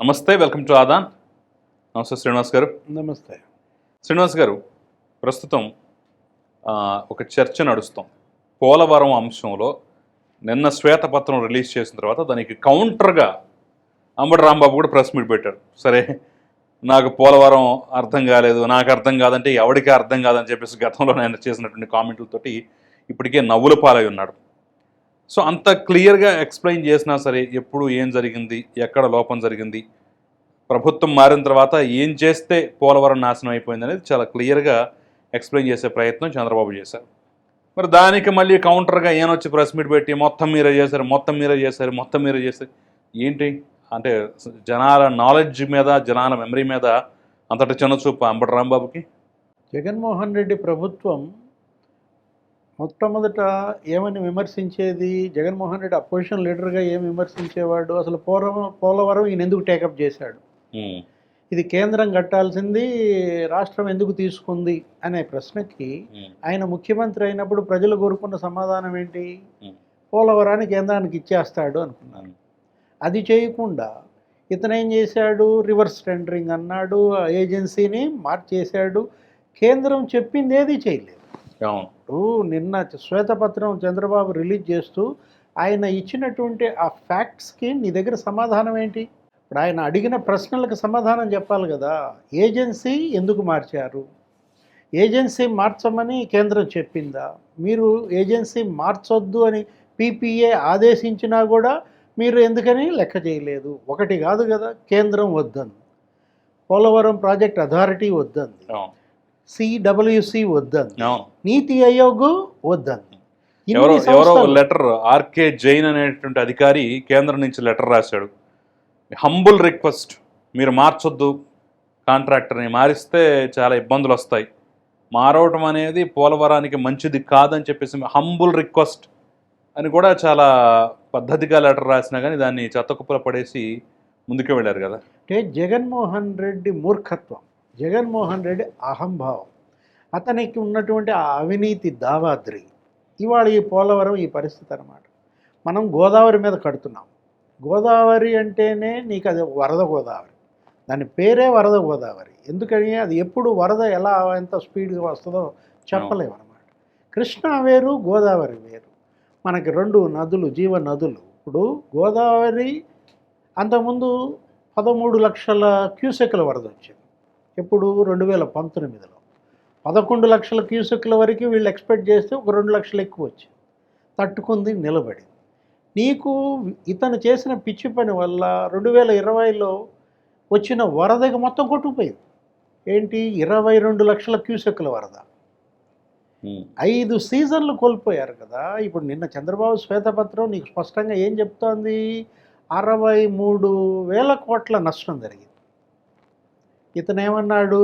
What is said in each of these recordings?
నమస్తే welcome to Aadan. నమస్తే శ్రీనివాస్ గారు. నమస్తే. శ్రీనివాస్ గారు ప్రస్తుతం ఒక చర్చ నడుస్తాం. పోలవరం అంశంలో నిన్న శ్వేతపత్రం రిలీజ్ చేసిన తర్వాత దానికి కౌంటర్గా అంబటి రాంబాబు కూడా ప్రెస్ మీట్ పెట్టారు. సరే నాకు పోలవరం అర్థం కాలేదు నాకు అర్థం కాదంటే ఎవరికి అర్థం కాదని చెప్పేసి గతంలో ఆయన చేసినటువంటి కామెంట్లతోటి ఇప్పటికే నవ్వుల పాలై ఉన్నాడు. సో అంత క్లియర్గా ఎక్స్ప్లెయిన్ చేసినా సరే ఎప్పుడు ఏం జరిగింది ఎక్కడ లోపం జరిగింది ప్రభుత్వం మారిన తర్వాత ఏం చేస్తే పోలవరం నాశనం అయిపోయింది అనేది చాలా క్లియర్గా ఎక్స్ప్లెయిన్ చేసే ప్రయత్నం చంద్రబాబు చేశారు. మరి దానికి మళ్ళీ కౌంటర్గా ఏనొచ్చి ప్రెస్ మీట్ పెట్టి మొత్తం మీరే చేశారు మొత్తం మీరే చేశారు మొత్తం మీరే చేశారు. ఏంటి? అంటే జనాల నాలెడ్జ్ మీద జనాల మెమరీ మీద అంతటి చిన్నచూపు అంబటి రాంబాబుకి? జగన్మోహన్ రెడ్డి ప్రభుత్వం మొట్టమొదట ఏమని విమర్శించేది? జగన్మోహన్ రెడ్డి అపోజిషన్ లీడర్గా ఏం విమర్శించేవాడు? అసలు పోలవరం పోలవరం ఈయన ఎందుకు టేకప్ చేశాడు? ఇది కేంద్రం కట్టాల్సింది రాష్ట్రం ఎందుకు తీసుకుంది అనే ప్రశ్నకి ఆయన ముఖ్యమంత్రి అయినప్పుడు ప్రజలు కోరుకున్న సమాధానం ఏంటి. పోలవరాన్ని కేంద్రానికి ఇచ్చేస్తాడు అనుకున్నాను. అది చేయకుండా ఇతను ఏం చేశాడు? రివర్స్ టెండరింగ్ అన్నాడు ఏజెన్సీని మార్చేశాడు. కేంద్రం చెప్పింది ఏది చేయలేదు. ఇప్పుడు నిన్న శ్వేతపత్రం చంద్రబాబు రిలీజ్ చేస్తూ ఆయన ఇచ్చినటువంటి ఆ ఫ్యాక్ట్స్కి నీ దగ్గర సమాధానం ఏంటి? ఇప్పుడు ఆయన అడిగిన ప్రశ్నలకు సమాధానం చెప్పాలి కదా. ఏజెన్సీ ఎందుకు మార్చారు? ఏజెన్సీ మార్చమని కేంద్రం చెప్పిందా? మీరు ఏజెన్సీ మార్చొద్దు అని పీపీఏ ఆదేశించినా కూడా మీరు ఎందుకని లెక్క చేయలేదు? ఒకటి కాదు కదా కేంద్రం వద్దంది. పోలవరం ప్రాజెక్ట్ అథారిటీ వద్దంది. సిడబ్ల్యూసి వద్దంది నీతి ఆయోగ్ వద్దంది ఎవరో ఎవరో లెటర్ ఆర్కే జైన్ అనేటువంటి అధికారి కేంద్రం నుంచి లెటర్ రాశాడు. హంబుల్ రిక్వెస్ట్ మీరు మార్చొద్దు. కాంట్రాక్టర్ని మారిస్తే చాలా ఇబ్బందులు వస్తాయి. మారవటం అనేది పోలవరానికి మంచిది కాదని చెప్పేసి హంబుల్ రిక్వెస్ట్ అని కూడా చాలా పద్ధతిగా లెటర్ రాసినా కానీ దాన్ని చెత్తకుప్పలు పడేసి ముందుకు వెళ్ళారు కదా. అంటే జగన్మోహన్ రెడ్డి మూర్ఖత్వం. జగన్మోహన్ రెడ్డి అహంభావం. అతనికి ఉన్నటువంటి ఆ అవినీతి దావాద్రి ఇవాళ ఈ పోలవరం ఈ పరిస్థితి అన్నమాట. మనం గోదావరి మీద కడుతున్నాం. గోదావరి అంటేనే నీకు అది వరద గోదావరి. దాని పేరే వరద గోదావరి. ఎందుకని? అది ఎప్పుడు వరద ఎలా ఎంత స్పీడ్గా వస్తుందో చెప్పలేము అనమాట కృష్ణా వేరు గోదావరి వేరు. మనకి రెండు నదులు జీవ నదులు. ఇప్పుడు గోదావరి అంతకుముందు పదమూడు లక్షల క్యూసెక్ల వరద వచ్చింది. ఎప్పుడు రెండు వేల పంతొమ్మిదిలో. పదకొండు లక్షల క్యూసెక్ల వరకు వీళ్ళు ఎక్స్పెక్ట్ చేస్తే ఒక రెండు లక్షలు ఎక్కువ వచ్చింది తట్టుకుంది నిలబడింది. నీకు ఇతను చేసిన పిచ్చి పని వల్ల రెండు వేల ఇరవైలో వచ్చిన వరదకి మొత్తం కొట్టుకుపోయింది. ఏంటి? ఇరవై రెండు లక్షల క్యూసెక్ల వరద. ఐదు సీజన్లు కోల్పోయారు కదా. ఇప్పుడు నిన్న చంద్రబాబు శ్వేతపత్రం నీకు స్పష్టంగా ఏం చెప్తోంది? అరవై మూడు వేల కోట్ల నష్టం జరిగింది. ఇతను ఏమన్నాడు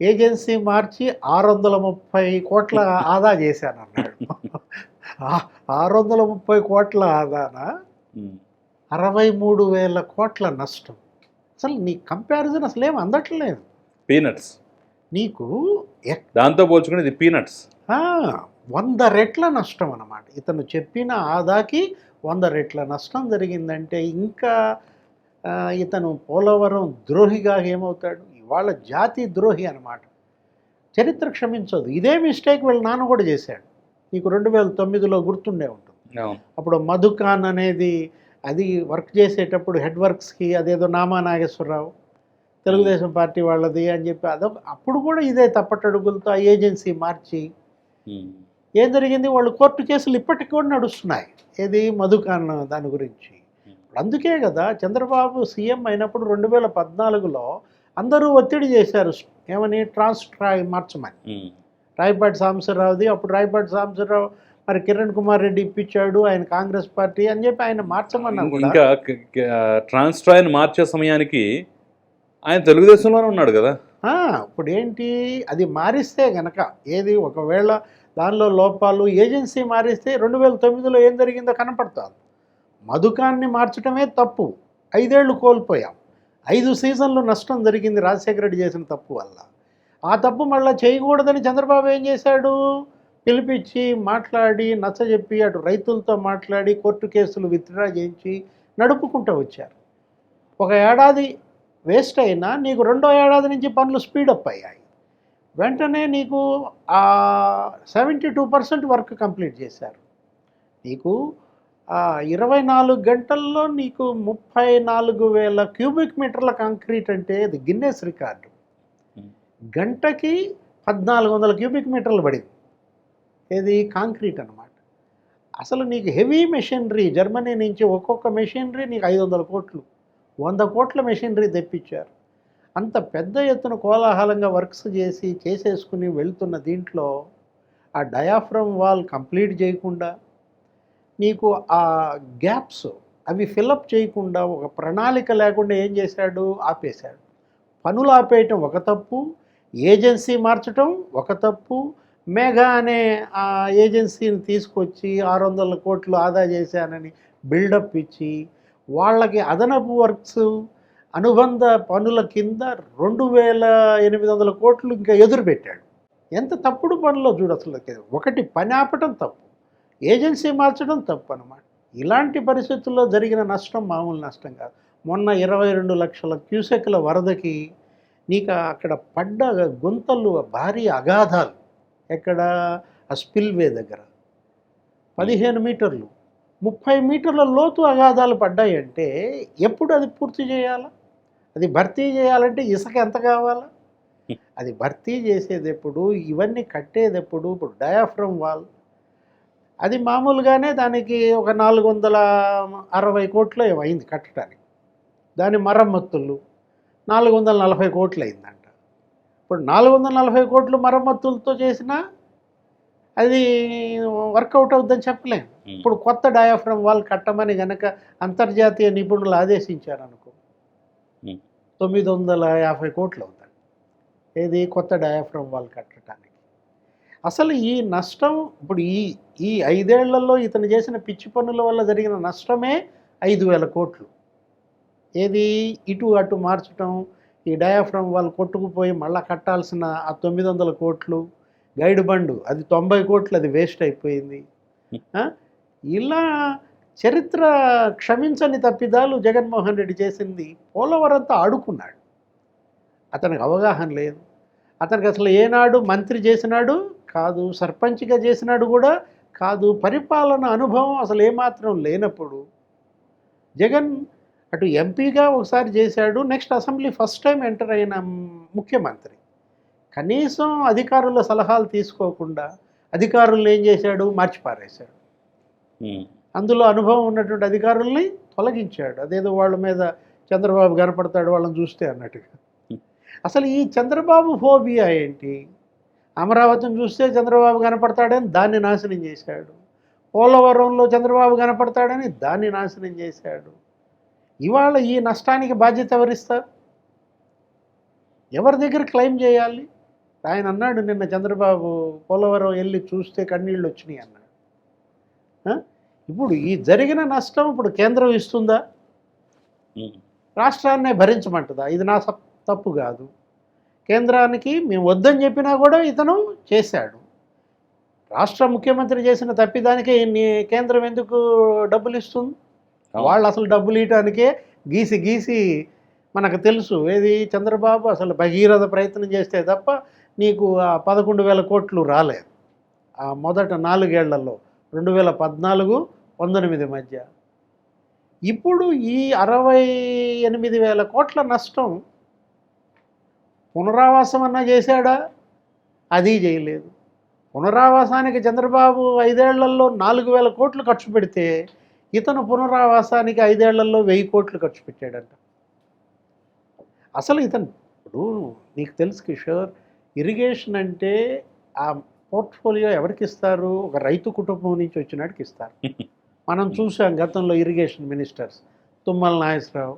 ఏజెన్సీ మార్చి ఆరు వందల ముప్పై కోట్ల ఆదా చేశానన్నాడు. ఆరు వందల ముప్పై కోట్ల ఆదానా. అరవై మూడు వేల కోట్ల నష్టం. అసలు నీ కంపారిజన్ అసలు ఏం అందట్లేదు. పీనట్స్. నీకు ఎక్ దాంతో పోల్చుకుని ఇది పీనట్స్ వంద రెట్ల నష్టం అన్నమాట. ఇతను చెప్పిన ఆదాకి వంద రెట్ల నష్టం జరిగిందంటే ఇంకా ఇతను పోలవరం ద్రోహిగా ఏమవుతాడు? ఇవాళ జాతి ద్రోహి అన్నమాట. చరిత్ర క్షమించదు. ఇదే మిస్టేక్ వీళ్ళ నాన్న కూడా చేశాడు. నీకు రెండు వేల తొమ్మిదిలో గుర్తుండే ఉంటుంది. అప్పుడు మధుకాన్ అనేది అది వర్క్ చేసేటప్పుడు హెడ్ వర్క్స్కి అదేదో నామా నాగేశ్వరరావు తెలుగుదేశం పార్టీ వాళ్ళది అని చెప్పి అదొక అప్పుడు కూడా ఇదే తప్పటడుగులతో ఆ ఏజెన్సీ మార్చి ఏం జరిగింది? వాళ్ళు కోర్టు కేసులు ఇప్పటికి కూడా నడుస్తున్నాయి. ఏది? మధుకాన్ దాని గురించి. అందుకే కదా చంద్రబాబు సీఎం అయినప్పుడు రెండు వేల పద్నాలుగులో అందరూ ఒత్తిడి చేశారు. ఏమని? ట్రాన్స్ ట్రాయ్ మార్చమని. రాయపాటి సాంబశివరావుది అప్పుడు రాయపాటి సాంబశివరావు మరి కిరణ్ కుమార్ రెడ్డి ఇప్పించాడు ఆయన కాంగ్రెస్ పార్టీ అని చెప్పి ఆయన మార్చమన్నా ఇంకా ట్రాన్స్ట్రాయిన్ మార్చే సమయానికి ఆయన తెలుగుదేశంలోనే ఉన్నాడు కదా? ఇప్పుడు ఏంటి అది మారిస్తే గనక ఏది? ఒకవేళ దానిలో లోపాలు ఏజెన్సీ మారిస్తే రెండు వేల తొమ్మిదిలో ఏం జరిగిందో కనపడుతుంది. మధుకాన్ని మార్చడమే తప్పు. ఐదేళ్ళు కోల్పోయాం. ఐదు సీజన్లు నష్టం జరిగింది రాజశేఖర రెడ్డి చేసిన తప్పు వల్ల. ఆ తప్పు మళ్ళీ చేయకూడదని చంద్రబాబు ఏం చేశాడు? పిలిపించి మాట్లాడి నచ్చజెప్పి అటు రైతులతో మాట్లాడి కోర్టు కేసులు విత్డ్రా చేయించి నడుపుకుంటూ వచ్చారు. ఒక ఏడాది వేస్ట్ అయినా నీకు రెండో ఏడాది నుంచి పనులు స్పీడప్ అయ్యాయి. వెంటనే నీకు seventy two percent work complete చేశారు. నీకు ఇరవై నాలుగు గంటల్లో నీకు ముప్పై నాలుగు వేల క్యూబిక్ మీటర్ల కాంక్రీట్ అంటే అది గిన్నెస్ రికార్డు. Hmm. గంటకి పద్నాలుగు వందల క్యూబిక్ మీటర్లు పడింది. ఇది కాంక్రీట్ అనమాట అసలు నీకు హెవీ మెషినరీ జర్మనీ నుంచి ఒక్కొక్క మెషినరీ నీకు ఐదు వందల కోట్లు వంద కోట్ల మెషినరీ తెప్పించారు. అంత పెద్ద ఎత్తున కోలాహలంగా వర్క్స్ చేసి చేసేసుకుని వెళ్తున్న దీంట్లో ఆ డయాఫ్రమ్ వాల్ కంప్లీట్ చేయకుండా నీకు ఆ గ్యాప్స్ అవి ఫిలప్ చేయకుండా ఒక ప్రణాళిక లేకుండా ఏం చేశాడు? ఆపేశాడు. పనులు ఆపేయటం ఒక తప్పు ఏజెన్సీ మార్చటం ఒక తప్పు. మేఘా అనే ఆ ఏజెన్సీని తీసుకొచ్చి ఆరు వందల కోట్లు ఆదా చేశానని బిల్డప్ ఇచ్చి వాళ్ళకి అదనపు వర్క్స్ అనుబంధ పనుల కింద రెండు వేల ఎనిమిది వందల కోట్లు ఇంకా ఎదురు పెట్టాడు ఎంత తప్పుడు పనులో చూడు అసలు ఒకటి పని ఆపటం తప్పు. ఏజెన్సీ మార్చడం తప్పు అనమాట ఇలాంటి పరిస్థితుల్లో జరిగిన నష్టం మామూలు నష్టం కాదు. మొన్న ఇరవై రెండు లక్షల క్యూసెక్ల వరదకి నీకు అక్కడ పడ్డ గుంతలు భారీ అగాధాలు ఎక్కడ? ఆ స్పిల్వే దగ్గర. పదిహేను మీటర్లు. ముప్పై మీటర్ల లోతు అగాధాలు పడ్డాయంటే ఎప్పుడు అది పూర్తి చేయాలా? అది భర్తీ చేయాలంటే ఇసుక ఎంత కావాలా? అది భర్తీ చేసేది ఎప్పుడు? ఇవన్నీ కట్టేది ఎప్పుడు? ఇప్పుడు డయాఫ్రమ్ వాల్ అది మామూలుగానే దానికి ఒక నాలుగు వందల అరవై కోట్లు అయింది కట్టడానికి. దాని మరమ్మతులు నాలుగు వందల నలభై కోట్లు అయిందంట. ఇప్పుడు నాలుగు వందల నలభై కోట్లు మరమ్మతులతో చేసినా అది వర్కౌట్ అవుద్దని చెప్పలేం. ఇప్పుడు కొత్త డయాఫ్రమ్ వాల్ కట్టమని గనక అంతర్జాతీయ నిపుణులు ఆదేశించారనుకో. తొమ్మిది వందల యాభై కోట్లు అవుతాయి. ఏది కొత్త డయాఫ్రమ్ వాల్ కట్టడానికి. అసలు ఈ నష్టం ఇప్పుడు ఈ ఈ ఐదేళ్ళలో ఇతను చేసిన పిచ్చి పనుల వల్ల జరిగిన నష్టమే ఐదు వేల కోట్లు. ఏది? ఇటు అటు మార్చటం ఈ డయాఫ్రమ్ వాళ్ళు కొట్టుకుపోయి మళ్ళా కట్టాల్సిన ఆ తొమ్మిది వందల కోట్లు గైడ్ బండు అది తొంభై కోట్లు అది వేస్ట్ అయిపోయింది? ఇలా చరిత్ర క్షమించని తప్పిదాలు జగన్మోహన్ రెడ్డి చేసింది పోలవరంతో ఆడుకున్నాడు. అతనికి అవగాహన లేదు. అతనికి అసలు ఏనాడు మంత్రి చేసినాడు కాదు సర్పంచ్గా చేసినాడు కూడా కాదు పరిపాలన అనుభవం అసలు ఏమాత్రం లేనప్పుడు జగన్ అటు ఎంపీగా ఒకసారి చేశాడు next assembly first time enter అయిన ముఖ్యమంత్రి. కనీసం అధికారుల సలహాలు తీసుకోకుండా అధికారులను ఏం చేశాడు? మార్చిపారేశాడు. అందులో అనుభవం ఉన్నటువంటి అధికారుల్ని తొలగించాడు. అదేదో వాళ్ళ మీద చంద్రబాబు కనపడతాడు వాళ్ళని చూస్తే అన్నట్టుగా. అసలు ఈ చంద్రబాబు ఫోబియా ఏంటి? అమరావతిని చూస్తే చంద్రబాబు కనపడతాడని దాన్ని నాశనం చేశాడు. పోలవరంలో చంద్రబాబు కనపడతాడని దాన్ని నాశనం చేశాడు. ఇవాళ ఈ నష్టానికి బాధ్యత ఎవరిస్తారు? ఎవరి దగ్గర క్లెయిమ్ చేయాలి? ఆయన అన్నాడు నిన్న చంద్రబాబు పోలవరం వెళ్ళి చూస్తే కన్నీళ్ళు వచ్చినాయి అన్నాడు? ఇప్పుడు ఈ జరిగిన నష్టం ఇప్పుడు కేంద్రం ఇస్తుందా. రాష్ట్రాన్నే భరించమంటుందా? ఇది నా తప్పు కాదు. కేంద్రానికి మేము వద్దని చెప్పినా కూడా ఇతను చేశాడు. రాష్ట్ర ముఖ్యమంత్రి చేసిన తప్పిదానికే ఇన్ని కేంద్రం ఎందుకు డబ్బులు ఇస్తుంది. వాళ్ళు అసలు డబ్బులు ఇవ్వటానికే గీసి గీసి మనకు తెలుసు. ఏది చంద్రబాబు అసలు భగీరథ ప్రయత్నం చేస్తే తప్ప నీకు ఆ పదకొండు వేల కోట్లు రాలేదు. ఆ మొదట నాలుగేళ్ళలో రెండు వేల పద్నాలుగు పంతొమ్మిది మధ్య. ఇప్పుడు ఈ అరవై ఎనిమిది వేల కోట్ల నష్టం పునరావాసం అన్నా చేశాడా? అది చేయలేదు. పునరావాసానికి చంద్రబాబు ఐదేళ్ళలో నాలుగు వేల కోట్లు ఖర్చు పెడితే ఇతను పునరావాసానికి ఐదేళ్ళలో వెయ్యి కోట్లు ఖర్చు పెట్టాడంట. అసలు ఇతను ఇప్పుడు నీకు తెలుసు కిషోర్ ఇరిగేషన్ అంటే ఆ పోర్ట్ఫోలియో ఎవరికి ఇస్తారు? ఒక రైతు కుటుంబం నుంచి వచ్చినాడికి ఇస్తారు. మనం చూసాం గతంలో ఇరిగేషన్ మినిస్టర్స్ తుమ్మల నాగేశ్వరరావు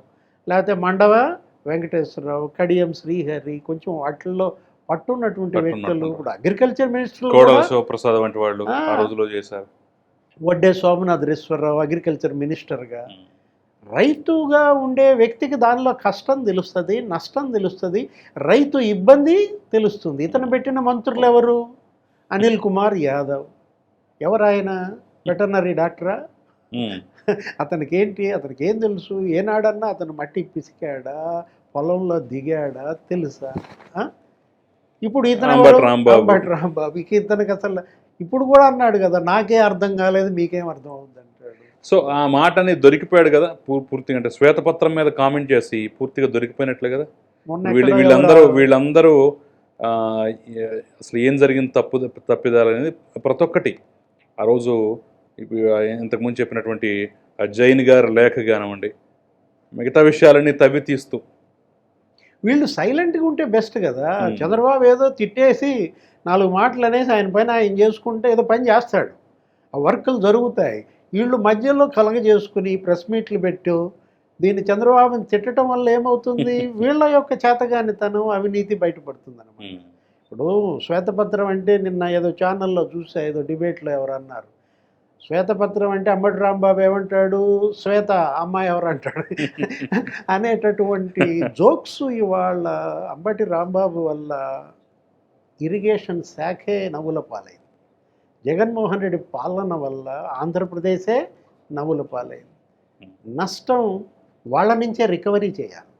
లేకపోతే మండవ? వెంకటేశ్వరరావు కడియం శ్రీహరి కొంచెం వాటిల్లో పట్టున్నటువంటి వ్యక్తులు. ఇప్పుడు అగ్రికల్చర్ మినిస్టర్లు కోడల కూడా శివప్రసాద్ వంటి వాళ్ళు ఆ. రోజులో చేశారు వడ్డే సోమనాథరేశ్వరరావు అగ్రికల్చర్ మినిస్టర్గా. రైతుగా ఉండే వ్యక్తికి దానిలో కష్టం తెలుస్తుంది నష్టం తెలుస్తుంది రైతు ఇబ్బంది తెలుస్తుంది ఇతను పెట్టిన మంత్రులు ఎవరు అనిల్ కుమార్ యాదవ్ ఎవరు ఆయన వెటర్నరీ డాక్టరా. అతనికి ఏంటి అతనికి ఏం తెలుసు? ఏనాడన్నా అతను మట్టి పిసికాడా? పొలంలో దిగాడా? తెలుసా? ఇప్పుడు ఇతను ఎవరు? రాంబాబు. ఇక ఇతనికి అసలు ఇప్పుడు కూడా అన్నాడు కదా నాకే అర్థం కాలేదు మీకేం అర్థం అవుతుంది అంటాడు. సో ఆ మాటని దొరికిపోయాడు కదా పూర్తిగా అంటే శ్వేతపత్రం మీద కామెంట్ చేసి పూర్తిగా దొరికిపోయినట్లే కదా? వీళ్ళందరూ వీళ్ళందరూ అసలు ఏం జరిగింది తప్పు తప్పిదాలు అనేది ప్రతి ఒక్కటి. ఆ రోజు ఇప్పు- ఇంతకుముందు చెప్పినటువంటి ఆ జైన్ గారి లేఖ కానివ్వండి మిగతా విషయాలన్నీ తవ్వి తీస్తూ. వీళ్ళు సైలెంట్గా ఉంటే బెస్ట్ కదా. చంద్రబాబు ఏదో తిట్టేసి నాలుగు మాటలు అనేసి ఆయన పైన ఆయన చేసుకుంటే ఏదో పని చేస్తాడు. ఆ వర్కులు జరుగుతాయి. వీళ్ళు మధ్యలో కలగ చేసుకుని ప్రెస్ మీట్లు పెట్టు దీన్ని చంద్రబాబుని తిట్టడం వల్ల ఏమవుతుంది? వీళ్ళ యొక్క చేతగానితనం అవినీతి బయటపడుతుంది అనమాట. ఇప్పుడు శ్వేతపత్రం అంటే నిన్న ఏదో ఛానల్లో చూసా ఏదో డిబేట్లో ఎవరు అన్నారు శ్వేతపత్రం అంటే అంబటి రాంబాబు ఏమంటాడు? శ్వేత అమ్మాయి ఎవరు అంటాడు? అనేటటువంటి జోక్స్ ఇవాళ అంబటి రాంబాబు వల్ల ఇరిగేషన్ శాఖే నవ్వుల పాలైంది. జగన్మోహన్ రెడ్డి పాలన వల్ల ఆంధ్రప్రదేశే నవ్వుల పాలైంది. నష్టం వాళ్ళ నుంచే రికవరీ చేయాలి.